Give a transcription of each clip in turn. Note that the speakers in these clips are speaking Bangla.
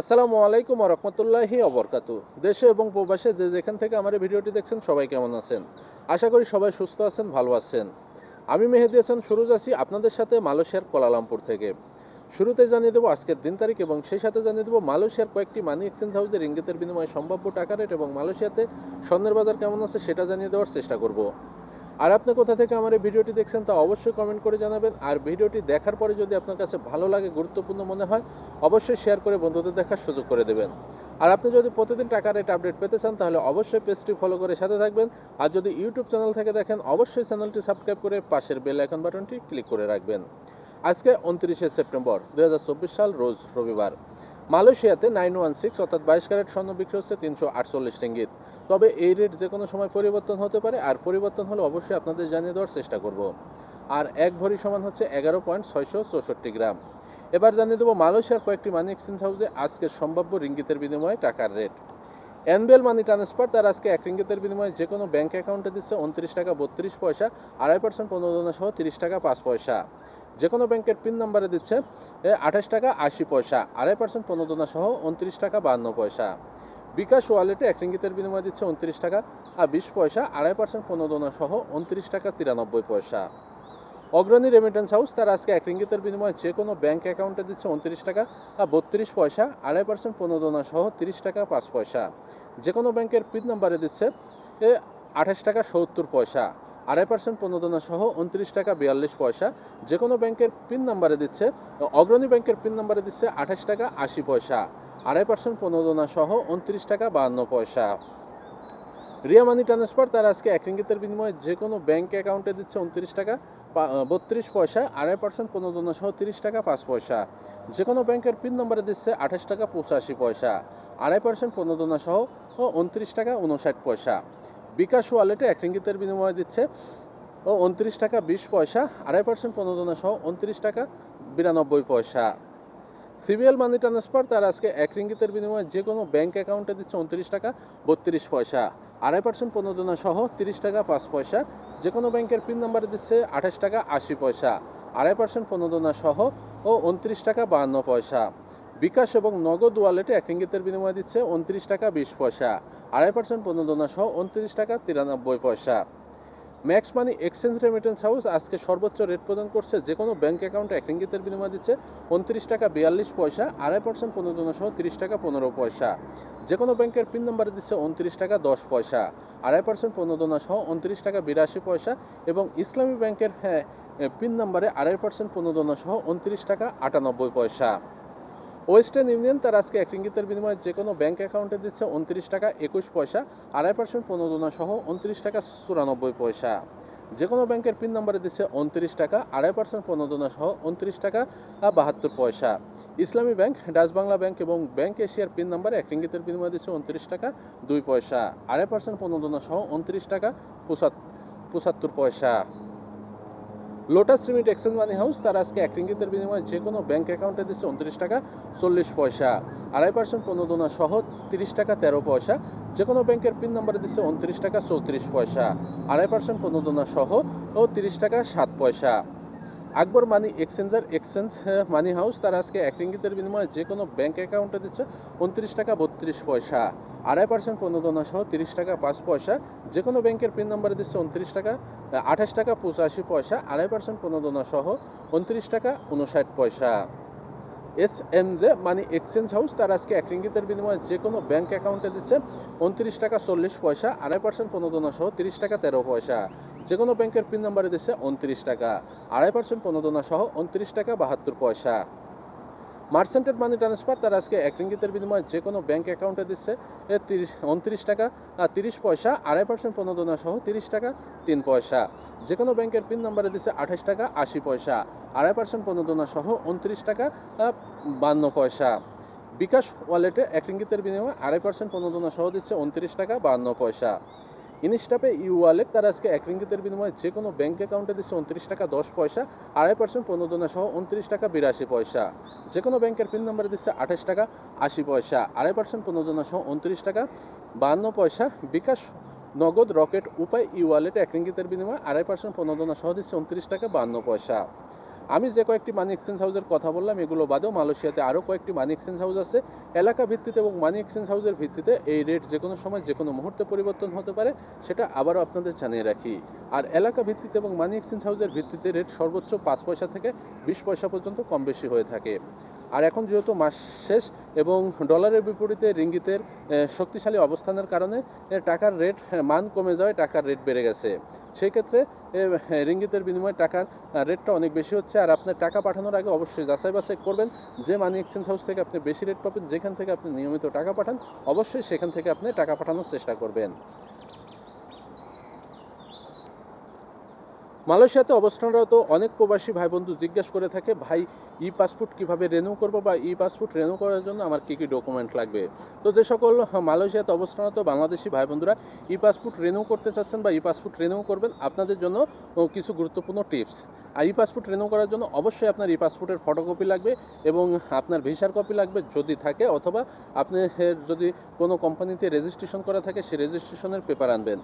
আসসালামু আলাইকুম রহমতুল্লাহি অবরকাতু দেশে এবং প্রবাসে যে যেখান থেকে আমার এই ভিডিওটি দেখছেন, সবাই কেমন আছেন? আশা করি সবাই সুস্থ আছেন, ভালো আছেন। আমি মেহেদি হাসান সুরজ আছি আপনাদের সাথে মালয়েশিয়ার কোলালামপুর থেকে। শুরুতে জানিয়ে দেবো আজকের দিন তারিখ এবং সেই সাথে জানিয়ে দেবো মালয়েশিয়ার কয়েকটি মানি এক্সচেঞ্জ হাউসের ইঙ্গিতের বিনিময়ে সম্ভাব্য টাকা রেট এবং মালয়েশিয়াতে স্বর্ণের বাজার কেমন আছে সেটা জানিয়ে দেওয়ার চেষ্টা করব। আর আপনি কোথা থেকে আমার এই ভিডিওটি দেখছেন তা অবশ্যই কমেন্ট করে জানাবেন। আর ভিডিওটি দেখার পরে যদি আপনার কাছে ভালো লাগে, গুরুত্বপূর্ণ মনে হয়, অবশ্যই শেয়ার করে বন্ধুদের দেখার সুযোগ করে দেবেন। আর আপনি যদি প্রতিদিন টাকা রেট আপডেট পেতে চান, তাহলে অবশ্যই পেজটি ফলো করে সাথে থাকবেন। আর যদি ইউটিউব চ্যানেল থেকে দেখেন, অবশ্যই চ্যানেলটি সাবস্ক্রাইব করে পাশের বেল আইকন বাটনটি ক্লিক করে রাখবেন। আজকে উনত্রিশে সেপ্টেম্বর দু হাজার চব্বিশ সাল, রোজ রবিবার। মালয়েশিয়াতে নাইন ওয়ান সিক্স অর্থাৎ বাইশ ক্যারেট স্বর্ণ বিক্রি হচ্ছে তিনশো আটচল্লিশ রিঙ্গিত। তবে এই রেট যে কোনো সময় পরিবর্তন হতে পারে, আর পরিবর্তন হলে অবশ্যই আপনাদের জানিয়ে দেওয়ার চেষ্টা করব। আর এক ভরি সমান হচ্ছে এগারো পয়েন্ট ছয়শো চৌষট্টি গ্রাম। এবার জানিয়ে দেবো মালয়েশিয়ার কয়েকটি মানি এক্সচেঞ্জ হাউসে আজকের সম্ভাব্য রিঙ্গিতের বিনিময়ে টাকার রেট। এনবিএল মানি ট্রান্সফার তার আজকে এক রিঙ্গিতের বিনিময়ে যে কোনো ব্যাঙ্ক অ্যাকাউন্টে দিচ্ছে উনত্রিশ টাকা বত্রিশ পয়সা, আড়াই পার্সেন্ট পনেরো প্রণোদনা সহ তিরিশ টাকা পাঁচ পয়সা। যে কোনো ব্যাংকের পিন নাম্বারে দিচ্ছে আঠাশ টাকা আশি পয়সা, আড়াই পার্সেন্ট প্রণোদনা সহ উনত্রিশ টাকা বাহান্ন পয়সা। বিকাশ ওয়ালেটে এক রিঙ্গিতের বিনিময়ে দিচ্ছে উনত্রিশ টাকা আর বিশ পয়সা, আড়াই পার্সেন্ট প্রণোদনা সহ উনত্রিশ টাকা তিরানব্বই পয়সা। অগ্রণী রেমিটেন্স হাউস তার আজকে এক রিঙ্গিতের বিনিময়ে যে কোনো ব্যাংক অ্যাকাউন্টে দিচ্ছে উনত্রিশ টাকা আর বত্রিশ পয়সা, আড়াই পার্সেন্ট প্রণোদনা সহ তিরিশ টাকা পাঁচ পয়সা। যে কোনো ব্যাংকের পিন নাম্বারে দিচ্ছে আঠাশ টাকা সত্তর পয়সা। আড়াই পার্সেন্ট প্রণোদনা সহ উনত্রিশ টাকা বিয়াল্লিশ পয়সা। যে কোনো ব্যাংকের পিন নাম্বারে দিচ্ছে, অগ্রণী ব্যাংকের পিন নাম্বারে দিচ্ছে আঠাশ টাকা আশি পয়সা। আড়াই পার্সেন্ট প্রণোদনা সহ উনত্রিশ টাকা বাহান্ন পয়সা। রিয়া মানি ট্রান্সফার তারা আজকে এক রিঙ্গিতের বিনিময়ে যে কোনো ব্যাংক অ্যাকাউন্টে দিচ্ছে উনত্রিশ টাকা বত্রিশ পয়সা, আড়াই পার্সেন্ট প্রণোদনা সহ তিরিশ টাকা পাঁচ পয়সা। যে কোনো ব্যাংকের পিন নম্বরে দিচ্ছে আঠাশ টাকা পঁচাশি পয়সা। আড়াই পার্সেন্ট প্রণোদনা সহ উনত্রিশ টাকা উনষাট পয়সা। বিকাশ ওয়ালেটে এক রিঙ্গিতের বিনিময়ে দিচ্ছে, ও উনত্রিশ টাকা বিশ পয়সা, আড়াই পার্সেন্ট প্রণোদনা সহ উনত্রিশ টাকা বিরানব্বই পয়সা। সিবিএল মানি ট্রান্সফার, তার আজকে এক রিঙ্গিতের বিনিময়ে যে কোনো ব্যাংক অ্যাকাউন্টে দিচ্ছে উনত্রিশ টাকা বত্রিশ পয়সা, আড়াই পার্সেন্ট প্রণোদনা সহ তিরিশ টাকা পাঁচ পয়সা, যে কোনো ব্যাংকের পিন নাম্বারে দিচ্ছে আঠাশ টাকা আশি পয়সা, আড়াই পার্সেন্ট প্রণোদনা সহ ও উনত্রিশ টাকা বাহান্ন পয়সা। বিকাশ এবং নগদ ওয়ালেটে এক রিঙ্গিতের বিনিময়ে দিচ্ছে উনত্রিশ টাকা বিশ পয়সা, আড়াই পার্সেন্ট প্রণোদনা সহ উনত্রিশ টাকা তিরানব্বই পয়সা। Max money exchange remittance house আজকে সর্বোচ্চ রেট প্রদান করছে যে কোনো ব্যাঙ্ক অ্যাকাউন্টে এক রিঙ্গিতের বিনিময় দিচ্ছে উনত্রিশ টাকা বিয়াল্লিশ পয়সা, আড়াই পার্সেন্ট প্রণোদনা সহ তিরিশ টাকা পনেরো পয়সা। যে কোনো ব্যাংকের পিন নম্বরে দিচ্ছে উনত্রিশ টাকা দশ পয়সা, আড়াই পার্সেন্ট প্রণোদনা সহ উনত্রিশ টাকা বিরাশি পয়সা এবং ইসলামী ব্যাংকের হ্যাঁ পিন নম্বরে আড়াই পার্সেন্ট প্রণোদনা সহ উনত্রিশ টাকা আটানব্বই পয়সা। ওয়েস্টার্ন ইউনিয়ন তার আজকে এক রিঙ্গিতের বিনিময়ে যে কোনো ব্যাংক অ্যাকাউন্টে দিচ্ছে উনত্রিশ টাকা একুশ পয়সা, আড়াই পার্সেন্ট প্রণোদনা সহ উনত্রিশ টাকা চুরানব্বই পয়সা। যে কোনো ব্যাংকের পিন নম্বরে দিচ্ছে উনত্রিশ টাকা, আড়াই পার্সেন্ট প্রণোদনা সহ উনত্রিশ টাকা বাহাত্তর পয়সা। Islami bank, Dutch Bangla bank এবং ব্যাংক এশিয়ার পিন নম্বরে এক রিঙ্গিতের বিনিময়ে দিচ্ছে উনত্রিশ টাকা দুই পয়সা, আড়াই পার্সেন্ট প্রণোদনা সহ উনত্রিশ টাকা পঁচাত্তর পয়সা। Lotus remit exchange money house তার আজকে এক রিঙ্গিতের বিনিময়ে যে কোনো ব্যাঙ্ক অ্যাকাউন্টে দিচ্ছে উনত্রিশ টাকা চল্লিশ পয়সা। আড়াই পার্সেন্ট পনেরো দোনা সহ তিরিশ টাকা তেরো পয়সা। যে কোনো ব্যাংকের পিন নম্বরে দিচ্ছে উনত্রিশ টাকা চৌত্রিশ পয়সা। আড়াই পার্সেন্ট পনেরো দোনা সহ ও তিরিশ টাকা সাত পয়সা। Akbar money exchanger, exchange money house, তার আজকে এক রিঙ্গিতের বিনিময়ে যে কোনো ব্যাঙ্ক অ্যাকাউন্টে দিচ্ছে উনত্রিশ টাকা বত্রিশ পয়সা। আড়াই পার্সেন্ট প্রণোদনা সহ তিরিশ টাকা পাঁচ পয়সা। যে কোনো ব্যাংকের পিন নম্বরে দিচ্ছে উনত্রিশ টাকা, আঠাশ টাকা পঁচাশি পয়সা। আড়াই পার্সেন্ট প্রণোদনা সহ উনত্রিশ টাকা উনষাট পয়সা। S M J money exchange house তার আজকে এক রিঙ্গিতের বিনিময়ে যে কোনো ব্যাংক অ্যাকাউন্টে দিচ্ছে উনত্রিশ টাকা চল্লিশ পয়সা, আড়াই পার্সেন্ট প্রণোদনা সহ তিরিশ টাকা তেরো পয়সা। যে কোনো ব্যাংকের পিন নাম্বারে দিচ্ছে উনত্রিশ টাকা, আড়াই পার্সেন্ট প্রণোদনা সহ উনত্রিশ টাকা বাহাত্তর পয়সা। মার্চেন্টেড মানি ট্রান্সফার তার আজকে এক রিঙ্গিতের বিনিময়ে যে কোনো ব্যাংক অ্যাকাউন্টে দিচ্ছে তিরিশ, উনত্রিশ টাকা তিরিশ পয়সা, আড়াই পার্সেন্ট প্রণোদনা সহ তিরিশ টাকা, তিন পয়সা। যে কোনো ব্যাংকের পিন নাম্বারে দিচ্ছে আঠাশ টাকা, আশি পয়সা। আড়াই পার্সেন্ট প্রণোদনা সহ উনত্রিশ টাকা বান্ন পয়সা। বিকাশ ওয়ালেটে এক রিঙ্গিতের বিনিময়ে আড়াই পার্সেন্ট প্রণোদনা সহ দিচ্ছে উনত্রিশ টাকা, বান্ন পয়সা। ইনস্টাপে ইউ ওয়ালেট তার আজকে এক রিঙ্গিতের বিনিময়ে যে কোনো ব্যাংক অ্যাকাউন্টে দিচ্ছে উনত্রিশ টাকা দশ পয়সা আড়াই পার্সেন্ট প্রণোদনা সহ উনত্রিশ টাকা বিরাশি পয়সা যে কোনো ব্যাংকের পিন নম্বরে দিচ্ছে আঠাশ টাকা আশি পয়সা আড়াই পার্সেন্ট প্রণোদনা সহ উনত্রিশ টাকা বাহান্ন পয়সা বিকাশ নগদ রকেট উপায় ই ওয়ালেটে এক রিঙ্গিতের বিনিময়ে আড়াই পার্সেন্ট প্রণোদনা সহ দিচ্ছে উনত্রিশ টাকা বাহান্ন পয়সা আমি যে কয়েকটি মানি এক্সচেঞ্জ হাউসের কথা বললাম, এগুলো বাদেও মালয়েশিয়াতে আরও কয়েকটি মানি এক্সচেঞ্জ হাউস আছে। এলাকা ভিত্তিতে এবং মানি এক্সচেঞ্জ হাউসের ভিত্তিতে এই রেট যে কোনো সময় যে কোনো মুহূর্তে পরিবর্তন হতে পারে, সেটা আবারও আপনাদের জানিয়ে রাখি। আর এলাকা ভিত্তিতে এবং মানি এক্সচেঞ্জ হাউসের ভিত্তিতে রেট সর্বোচ্চ পাঁচ পয়সা থেকে বিশ পয়সা পর্যন্ত কম বেশি হয়ে থাকে। আর এখন যেহেতু মাস শেষ এবং ডলারের বিপরীতে রিঙ্গিতের শক্তিশালী অবস্থানের কারণে টাকার রেট মান কমে যাওয়ায় টাকার রেট বেড়ে গেছে। সেই ক্ষেত্রে রিঙ্গিতের বিনিময়ে টাকার রেটটা অনেক বেশি হচ্ছে। আর আপনার টাকা পাঠানোর আগে অবশ্যই যাচাই বাছাই করবেন। যে মানি এক্সচেঞ্জ হাউস থেকে আপনি বেশি রেট পাবেন, যেখান থেকে আপনি নিয়মিত টাকা পাঠান, অবশ্যই সেখান থেকে আপনি টাকা পাঠানোর চেষ্টা করবেন। মালয়েশিয়াতে অবস্থানরত অনেক প্রবাসী ভাই বন্ধু জিজ্ঞাসা করে থাকে, ভাই, ই পাসপোর্ট কীভাবে রেনিউ করব বা ই পাসপোর্ট রেনিউ করার জন্য আমার কী কী ডকুমেন্ট লাগবে? তো যে সকল মালয়েশিয়াতে অবস্থানরত বাংলাদেশি ভাই বন্ধুরা ই পাসপোর্ট রেনিউ করতে চাচ্ছেন বা ই পাসপোর্ট রেনিউ করবেন, আপনাদের জন্য কিছু গুরুত্বপূর্ণ টিপস আর ই পাসপোর্ট রেনিউ করার জন্য অবশ্যই আপনার ই পাসপোর্টের ফটোকপি লাগবে এবং আপনার ভিসার কপি লাগবে যদি থাকে, অথবা আপনি যদি কোনো কোম্পানিতে রেজিস্ট্রেশন করা থাকে, সেই রেজিস্ট্রেশনের পেপার আনবেন।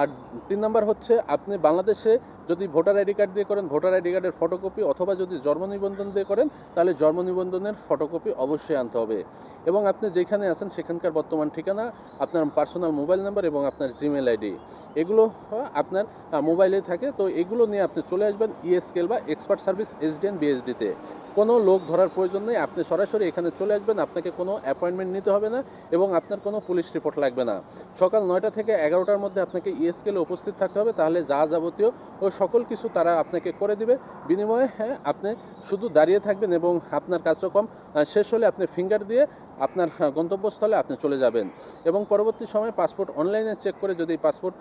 আর তিন নাম্বার হচ্ছে, আপনি বাংলাদেশে যদি ভোটার আইডি কার্ড দিয়ে করেন, ভোটার আইডি কার্ডের ফটোকপি অথবা যদি জন্ম নিবন্ধন দিয়ে করেন, তাহলে জন্ম নিবন্ধনের ফটোকপি অবশ্যই আনতে হবে। এবং আপনি যেখানে আছেন, সেখানকার বর্তমান ঠিকানা, আপনার পার্সোনাল মোবাইল নাম্বার এবং আপনার জিমেল আইডি এগুলো, আপনার মোবাইলে থাকে, তো এগুলো নিয়ে আপনি চলে আসবেন ইএসকেল বা এক্সপার্ট সার্ভিস এসডিএন বিএসডিতে কোনো লোক ধরার প্রয়োজন নেই, আপনি সরাসরি এখানে চলে আসবেন, আপনাকে কোনো অ্যাপয়েন্টমেন্ট নিতে হবে না এবং আপনার কোনো পুলিশ রিপোর্ট লাগবে না। সকাল নয়টা থেকে এগারোটার মধ্যে আপনাকে ইএসকেলে উপস্থিত থাকতে হবে, তাহলে যা যাবতীয় ও সকল কিছু তারা আপনাকে করে দিবে। বিনিময়ে হ্যাঁ আপনি শুধু দাঁড়িয়ে থাকবেন এবং আপনার কার্যক্রম শেষ হলে আপনি ফিঙ্গার দিয়ে আপনার গন্তব্যস্থলে আপনি চলে যাবেন। এবং পরবর্তী সময়ে পাসপোর্ট অনলাইনে চেক করে যদি পাসপোর্ট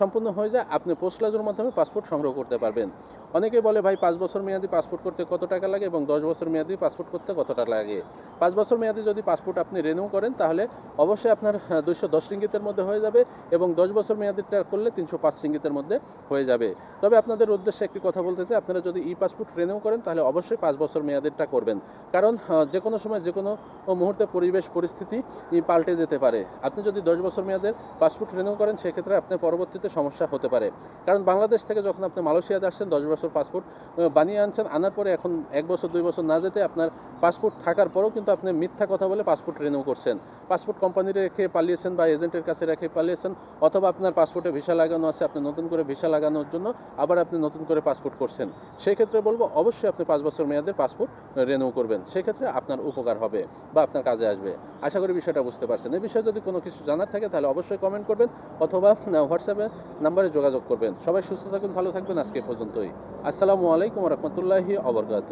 সম্পূর্ণ হয়ে যায়, আপনি পোস্টলাজের মাধ্যমে পাসপোর্ট সংগ্রহ করতে পারবেন। অনেকেই বলে, ভাই, পাঁচ বছর মেয়াদি পাসপোর্ট করতে কত টাকা লাগে এবং দশ বছর মেয়াদি পাসপোর্ট করতে কত টাকা লাগে? পাঁচ বছর মেয়াদি যদি পাসপোর্ট আপনি রিনিউ করেন, তাহলে অবশ্যই আপনার দুশো দশ রিঙ্গিতের মধ্যে হয়ে যাবে এবং দশ বছর মেয়াদিটা করলে তিনশো পাঁচ রিঙ্গিতের মধ্যে হয়ে যাবে। তবে আপনাদের উদ্দেশ্যে একটি কথা বলতে চাই। আপনারা যদি ই পাসপোর্ট রিনিউ করেন, তাহলে অবশ্যই পাঁচ বছর মেয়াদেরটা করবেন। কারণ যে কোনো সময় যে কোনো মুহূর্তে পরিবেশ, পরিস্থিতি পাল্টে যেতে পারে। আপনি যদি দশ বছর মেয়াদের পাসপোর্ট রিনিউ করেন, সেক্ষেত্রে আপনার পরবর্তীতে সমস্যা হতে পারে। কারণ, বাংলাদেশ থেকে যখন আপনি মালয়েশিয়াতে আসছেন, দশ বছর পাসপোর্ট বানিয়ে আনছেন, আনার পরে এখন এক বছর, দুই বছর না যেতে আপনার পাসপোর্ট থাকার পরেও কিন্তু আপনি মিথ্যা কথা বলে পাসপোর্ট রিনিউ করছেন। পাসপোর্ট কোম্পানিতে রেখে পালিয়েছেন বা এজেন্টের কাছে রেখে পালিয়েছেন, অথবা আপনার পাসপোর্টে ভিসা লাগানো আছে, আপনি নতুন করে ভিসা লাগানোর জন্য আবার আপনি নতুন করে পাসপোর্ট করছেন, সেক্ষেত্রে বলব অবশ্যই আপনি পাঁচ বছর মেয়াদের পাসপোর্ট রেনিউ করবেন। সেক্ষেত্রে আপনার উপকার হবে বা আপনার কাজে আসবে। আশা করি বিষয়টা বুঝতে পারছেন। এই বিষয়ে যদি কোনো কিছু জানার থাকে, তাহলে অবশ্যই কমেন্ট করবেন অথবা হোয়াটসঅ্যাপে নাম্বারে যোগাযোগ করবেন। সবাই সুস্থ থাকুন, ভালো থাকবেন আজকে পর্যন্তই। আসসালামু আলাইকুম রহমতুল্লাহি অবরকাত